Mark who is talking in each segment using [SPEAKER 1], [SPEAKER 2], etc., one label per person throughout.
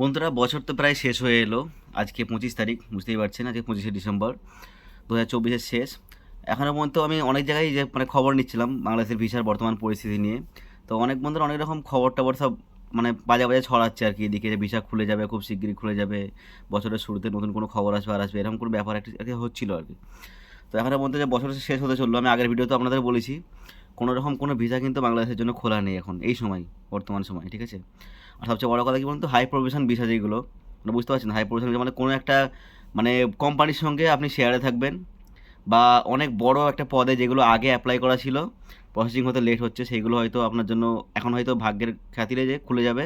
[SPEAKER 1] বন্ধুরা, বছর তো প্রায় শেষ হয়ে এলো। আজকে পঁচিশ তারিখ, বুঝতেই পারছেন, আজকে পঁচিশে ডিসেম্বর। দু হাজার চব্বিশের শেষ। এখনও পর্যন্ত আমি অনেক জায়গায় যে মানে খবর নিচ্ছিলাম, বাংলাদেশের ভিসার বর্তমান পরিস্থিতি নিয়ে। তো অনেক বন্ধুরা অনেক রকম খবর টবর সব মানে বাজে বাজে ছড়াচ্ছে আর কি, এদিকে যে ভিসা খুলে যাবে, খুব শিগগিরই খুলে যাবে, বছরের শুরুতে নতুন কোনো খবর আসবে, আর আসবে, এরকম কোনো ব্যাপার একটা হচ্ছিল আর কি। তো এখনও পর্যন্ত যে বছর শেষ হতে চলল, আমি আগের ভিডিওতে আপনাদের বলেছি কোনো রকম কোনো ভিসা কিন্তু বাংলাদেশের জন্য খোলা নেই এখন, এই সময়, বর্তমান সময়, ঠিক আছে? আর সবচেয়ে বড় কথা কি বলুন তো? হাই প্রভিশন ভিসা যেগুলো মানে বুঝতে পারছেন? হাই প্রভিশন মানে কোনো একটা মানে কোম্পানির সঙ্গে আপনি শেয়ারে থাকবেন বা অনেক বড় একটা পদে যেগুলো আগে অ্যাপ্লাই করা ছিল প্রসেসিং হতে লেট হচ্ছে সেইগুলো হয়তো আপনার জন্য, এখন হয়তো ভাগ্যের খাতিরে যে খুলে যাবে।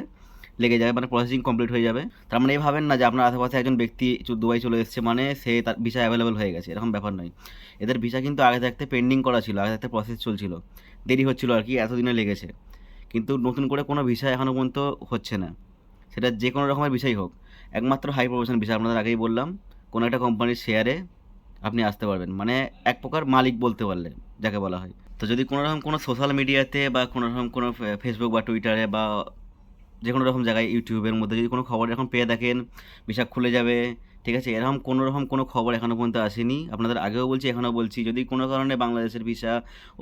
[SPEAKER 1] লেগে যাবে মানে প্রসেসিং কমপ্লিট হয়ে যাবে। তার মানে এই ভাবেন না যে আপনার আশেপাশে একজন ব্যক্তি দুবাই চলে এসেছে মানে সে তার ভিসা অ্যাভেলেবেল হয়ে গেছে, এরকম ব্যাপার নয়। এদের ভিসা কিন্তু আগে থাকতে পেন্ডিং করা ছিল, আগে থাকতে প্রসেস চলছিল। দেরি হচ্ছিল আর কি, এতদিনে লেগেছে। কিন্তু নতুন করে কোনো ভিসা এখনও পর্যন্ত হচ্ছে না। সেটা যে কোনো রকমের বিষয় হোক। একমাত্র হাই প্রফেশন ভিসা আপনাদের আগেই বললাম, কোনো একটা কোম্পানির শেয়ারে আপনি আসতে পারবেন। মানে এক প্রকার মালিক বলতে পারলে, যাকে বলা হয়। তো যদি কোনো রকম কোনো সোশ্যাল মিডিয়াতে বা কোনো রকম কোনো ফেসবুক বা টুইটারে বা যে কোনো রকম জায়গায়, ইউটিউবের মধ্যে যদি কোনো খবর এখন পেয়ে দেখেন ভিসা খুলে যাবে, ঠিক আছে? এরকম কোনো রকম কোনো খবর এখনও পর্যন্ত আসেনি। আপনাদের আগেও বলছি এখনও বলছি, যদি কোনো কারণে বাংলাদেশের ভিসা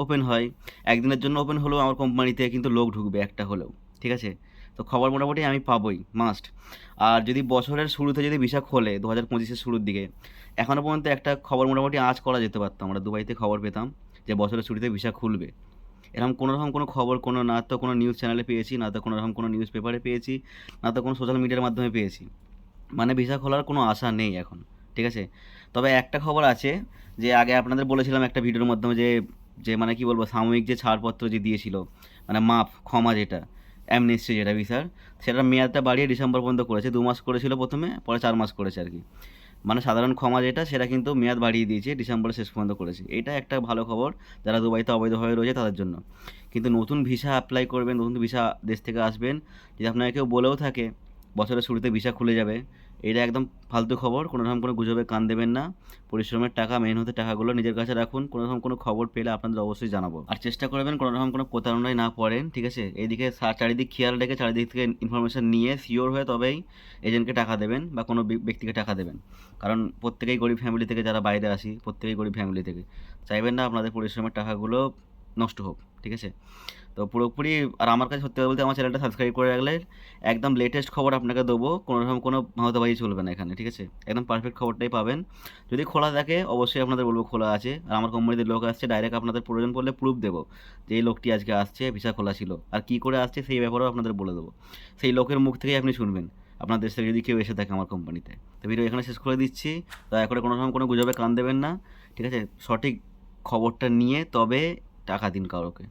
[SPEAKER 1] ওপেন হয়, একদিনের জন্য ওপেন হলেও আমার কোম্পানিতে কিন্তু লোক ঢুকবে একটা হলেও, ঠিক আছে? তো খবর মোটামুটি আমি পাবোই মাস্ট আর যদি বছরের শুরুতে যদি ভিসা খোলে দু হাজার পঁচিশের শুরুর দিকে এখনও পর্যন্ত একটা খবর মোটামুটি আজ করা যেতে পারতাম আমরা দুবাইতে খবর পেতাম যে বছরের শুরুতে ভিসা খুলবে। এরকম কোনো রকম কোনো খবর, কোনো না তো কোনো নিউজ চ্যানেলে পেয়েছি, না তো কোনো রকম কোনো নিউজ পেপারে পেয়েছি, না তো কোনো সোশ্যাল মিডিয়ার মাধ্যমে পেয়েছি। মানে ভিসা খোলার কোনো আশা নেই এখন, ঠিক আছে? তবে একটা খবর আছে যে আগে আপনাদের বলেছিলাম একটা ভিডিওর মাধ্যমে যে যে মানে কি বলব, সাময়িক যে ছাড়পত্র যে দিয়েছিল মানে মাপ ক্ষমা যেটা অ্যামনেস্টি যেটা ভিসার সেটার মেয়াদটা বাড়িয়ে ডিসেম্বর পর্যন্ত করেছে, দু মাস করেছিল প্রথমে, পরে চার মাস করেছে আর কি। মানে সাধারণ ক্ষমা যেটা, সেটা কিন্তু মেয়াদ বাড়িয়ে দিয়েছে, ডিসেম্বরের শেষ পর্যন্ত করেছে। এটা একটা ভালো খবর, যারা দুবাইতে অবৈধভাবে রয়েছে তাদের জন্য। কিন্তু নতুন ভিসা অ্যাপ্লাই করবেন, নতুন ভিসা দেশ থেকে আসবেন, যদি আপনাকে কেউ বলেও থাকে, বছরের শুরুতে ভিসা খুলে যাবে এটা একদম ফালতু খবর, কোনো রকম কোনো গুজবে কান দেবেন না। পরিশ্রমের টাকা মেন হতে টাকাগুলো নিজের কাছে রাখুন, কোনো রকম কোনো খবর পেলে আপনাদের অবশ্যই জানাব। আর চেষ্টা করবেন কোনো রকম কোনো প্রতারণায় না পড়েন, ঠিক আছে? এইদিকে চারিদিক খেয়াল রেখে চারিদিক থেকে ইনফরমেশান নিয়ে সিওর হয়ে তবেই এজেন্টকে টাকা দেবেন বা কোনো ব্যক্তিকে টাকা দেবেন। কারণ প্রত্যেকেই গরিব ফ্যামিলি থেকে যারা বাইরে আসি, প্রত্যেকেই গরিব ফ্যামিলি থেকে। চাইবেন না আপনাদের পরিশ্রমের টাকাগুলো নষ্ট হোক, ঠিক আছে? তো পুরোপুরি, আর আমার কাছে সত্যি কথা বলতে আমার চ্যানেলটা সাবস্ক্রাইব করে রাখলে একদম লেটেস্ট খবর আপনাকে দেবো। কোনো রকম কোনো মাহতাবাজি চলবে না এখানে, ঠিক আছে? একদম পারফেক্ট খবরটাই পাবেন। যদি খোলা থাকে, অবশ্যই আপনাদের বলব খোলা আছে। আর আমার কোম্পানিতে লোক আসছে ডাইরেক্ট আপনাদের প্রয়োজন পড়লে প্রুফ দেবো যে এই লোকটি আজকে আসছে, ভিসা খোলা ছিল। আর কী করে আসছে সেই ব্যাপারেও আপনাদের বলে দেবো। সেই লোকের মুখ থেকেই আপনি শুনবেন। আপনার দেশ থেকে যদি কেউ এসে থাকে আমার কোম্পানিতে তো ভিডিও এখানে শেষ করে দিচ্ছি। দয়া করে কোনো রকম কোনো গুজবে কান দেবেন না, ঠিক আছে? সঠিক খবরটা নিয়ে তবে টাকা দিন কারোকে